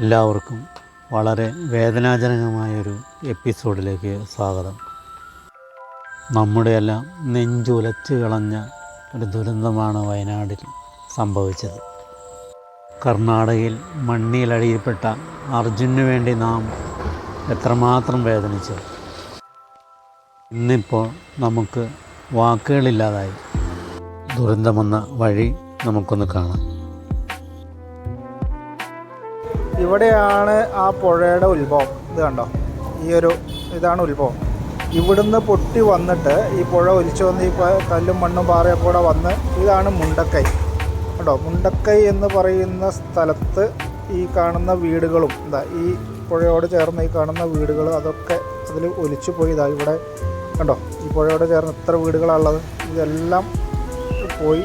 എല്ലാവർക്കും വളരെ വേദനാജനകമായൊരു എപ്പിസോഡിലേക്ക് സ്വാഗതം. നമ്മുടെയെല്ലാം നെഞ്ചുലച്ച് കളഞ്ഞ ഒരു ദുരന്തമാണ് വയനാടിൽ സംഭവിച്ചത്. കർണാടകയിൽ മണ്ണിലടിയിൽപ്പെട്ട അർജുനു വേണ്ടി നാം എത്രമാത്രം വേദനിച്ചു. ഇന്നിപ്പോൾ നമുക്ക് വാക്കുകളില്ലാതായി. ദുരന്തമെന്ന വഴി നമുക്കൊന്ന് കാണാം. ഇവിടെയാണ് ആ പുഴയുടെ ഉത്ഭവം. ഇത് കണ്ടോ? ഈ ഒരു ഇതാണ് ഉത്ഭവം. ഇവിടുന്ന് പൊട്ടി വന്നിട്ട് ഈ പുഴ ഒലിച്ചു വന്ന് ഈ കല്ലും മണ്ണും പാറയൊക്കെ കൂടെ വന്ന് ഇതാണ് മുണ്ടക്കൈ. കേട്ടോ മുണ്ടക്കൈ എന്ന് പറയുന്ന സ്ഥലത്ത് ഈ കാണുന്ന വീടുകളും എന്താ ഈ പുഴയോട് ചേർന്ന് ഈ കാണുന്ന വീടുകൾ അതൊക്കെ അതിൽ ഒലിച്ചു പോയി. ഇതാ ഇവിടെ കണ്ടോ? ഈ പുഴയോട് ചേർന്ന് എത്ര വീടുകളാണുള്ളത് ഇതെല്ലാം പോയി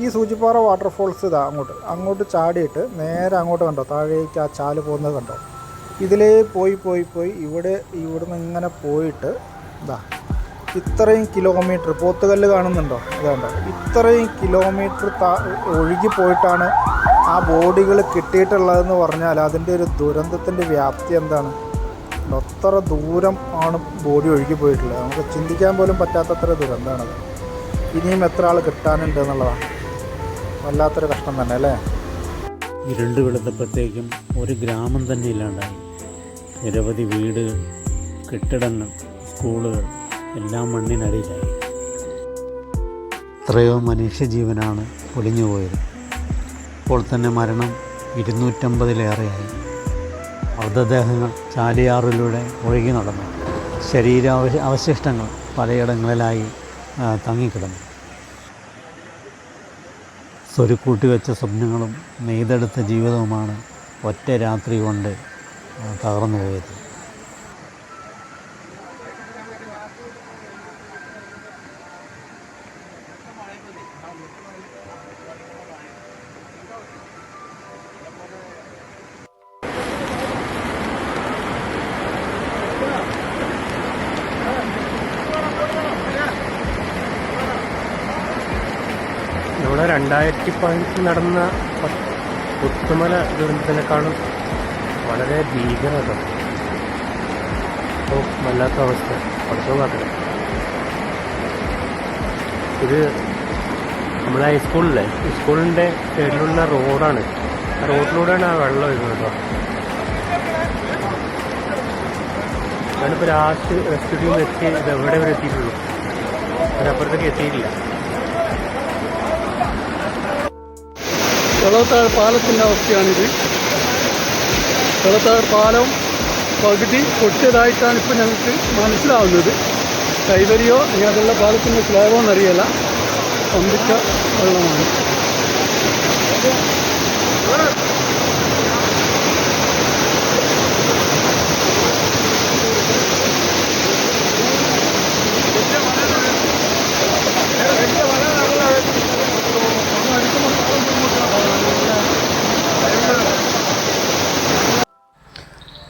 ഈ സൂചിപ്പാറ വാട്ടർഫോൾസ് ഇതാ അങ്ങോട്ട്. അങ്ങോട്ട് ചാടിയിട്ട് നേരെ അങ്ങോട്ട് കണ്ടോ? താഴേക്ക് ആ ചാൽ പോകുന്നത് കണ്ടോ? ഇതിലേ പോയി പോയി പോയി ഇവിടെ ഇവിടുന്ന് ഇങ്ങനെ പോയിട്ട് ഇതാ ഇത്രയും കിലോമീറ്റർ പോത്തുകല്ല് കാണുന്നുണ്ടോ? ഇത് കണ്ടോ? ഇത്രയും കിലോമീറ്റർ താ ഒഴുകി പോയിട്ടാണ് ആ ബോഡികൾ കിട്ടിയിട്ടുള്ളതെന്ന് പറഞ്ഞാൽ അതിന്റെ ഒരു ദുരന്തത്തിന്റെ വ്യാപ്തി എന്താണ്? അത്ര ദൂരം ആണ് ബോഡി ഒഴുകി പോയിട്ടുള്ളത്. നമുക്ക് ചിന്തിക്കാൻ പോലും പറ്റാത്തത്ര ദുരന്തമാണത്. ഇനിയും എത്ര ആൾ കിട്ടാനുണ്ട് എന്നുള്ളതാണ്. വല്ലാത്തൊരു കഷ്ടം തന്നെ അല്ലേ? ഇരുണ്ട് വെളുത്തപ്പോഴത്തേക്കും ഒരു ഗ്രാമം തന്നെ ഇല്ലാണ്ടായി. നിരവധി വീടുകൾ കെട്ടിടങ്ങൾ സ്കൂളുകൾ എല്ലാം മണ്ണിനടിയിലായി. എത്രയോ മനുഷ്യജീവനാണ് പൊലിഞ്ഞുപോയത് ഇപ്പോൾ തന്നെ മരണം ഇരുന്നൂറ്റമ്പതിലേറെയായി. മൃതദേഹങ്ങൾ ചാലിയാറിലൂടെ ഒഴുകി നടന്നു. ശരീര അവശിഷ്ടങ്ങൾ പലയിടങ്ങളിലായി തങ്ങിക്കിടന്നു. സ്വരുക്കൂട്ടി വെച്ച സ്വപ്നങ്ങളും നെയ്തെടുത്ത ജീവിതവുമാണ് ഒറ്റ രാത്രി കൊണ്ട് തകർന്നു പോയത് രണ്ടായിരത്തി പതിനെട്ടിൽ നടന്ന പുത്തുമല ദുരന്തത്തിനേക്കാളും വളരെ ഭീകരത. അപ്പോൾ വല്ലാത്ത അവസ്ഥ. പഠിത്തം കാക്കണം ഇത് നമ്മുടെ ഹൈസ്കൂളിലെ സ്കൂളിന്റെ സൈഡിലുള്ള റോഡാണ്. റോഡിലൂടെയാണ് ആ വെള്ളം വരുന്നത് കേട്ടോ. ഞാനിപ്പോൾ ലാസ്റ്റ് റെസ്ക്യൂ എത്തി ഇത് എവിടെ വരെ എത്തിയിട്ടുള്ളൂ? അതിനപ്പുറത്തേക്ക് എത്തിയിട്ടില്ല. വെള്ളത്താഴ് പാലത്തിന്റെ അവസ്ഥയാണിത്. വെള്ളത്താഴ് പാലം പകുതി പൊട്ടിയതായിട്ടാണ് ഇപ്പോൾ ഞങ്ങൾക്ക് മനസ്സിലാവുന്നത്. കൈവരിയോ ഇനി അതുള്ള പാലത്തിന്റെ സ്ലാബോ എന്നറിയില്ല. പമ്പിച്ച വെള്ളമാണ്.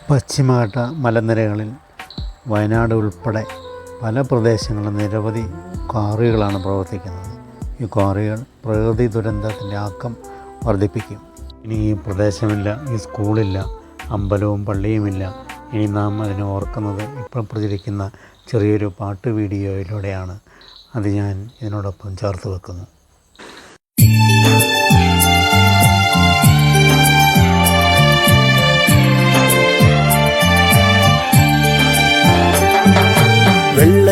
പശ്ചിമഘട്ട മലനിരകളിൽ വയനാട് ഉൾപ്പെടെ പല പ്രദേശങ്ങളിലും നിരവധി ക്വാറികളാണ് പ്രവർത്തിക്കുന്നത്. ഈ ക്വാറികൾ പ്രകൃതി ദുരന്തത്തിന്റെ ആക്കം വർദ്ധിപ്പിക്കും. ഇനി ഈ പ്രദേശമില്ല ഈ സ്കൂളില്ല അമ്പലവും പള്ളിയുമില്ല. ഇനി നാം അതിനെ ഓർക്കുന്നത് ഇപ്പോൾ പ്രചരിക്കുന്ന ചെറിയൊരു പാട്ട് വീഡിയോയിലൂടെയാണ് അത് ഞാൻ ഇതിനോടൊപ്പം ചേർത്ത് വെക്കുന്നു.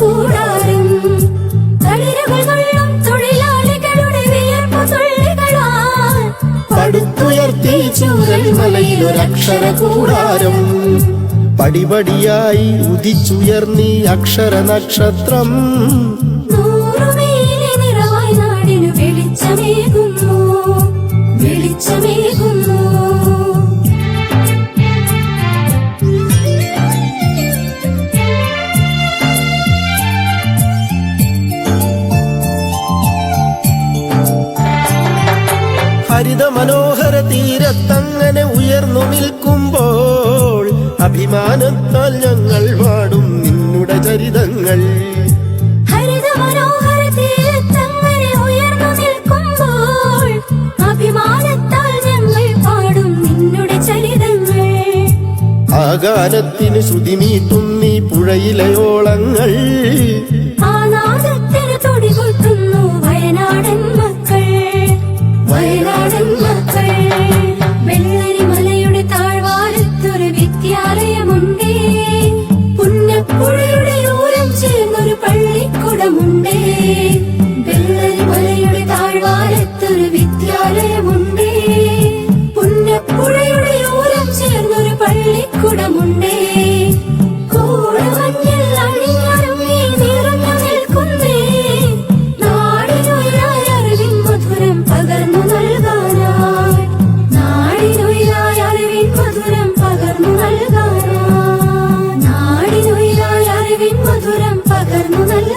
കൂടാരം തളിരുകൾ കൊള്ളും തൊഴിലാളികളുടെ വിയർപ്പു തുള്ളികളാൽ പടുത്തുയർത്തി ചൂരൽ മലയിലൊരക്ഷര കൂടാരം പടിപടിയായി ഉദിച്ചുയർന്നി അക്ഷര നക്ഷത്രം വെളിച്ചമേകുന്നു. വെളിച്ചമേകുന്നു ഗാനത്താൽ ഞങ്ങൾ പാടും നിന്നുടെ ചരിതങ്ങൾ. ആകാരത്തിന് ശ്രുതിമീട്ടും നീ പുഴയിലെ ഓളങ്ങൾ വയനാടൻ മക്കൾ. വയനാട് കുടമുണ്ടേ. കൂടമഞ്ഞിൽ അണിഞ്ഞറങ്ങി നിറഞ്ഞു നിൽക്കുന്നേ. നാടിനൊയിലായ മധുരം പകർന്നു നൽകാനായി. നാടിനൊയിലായ അറിവിൻ പകർന്നു നൽകാനായി. നാടിനൊയിലായ അറിവിൻ പകർന്നു നൽകാൻ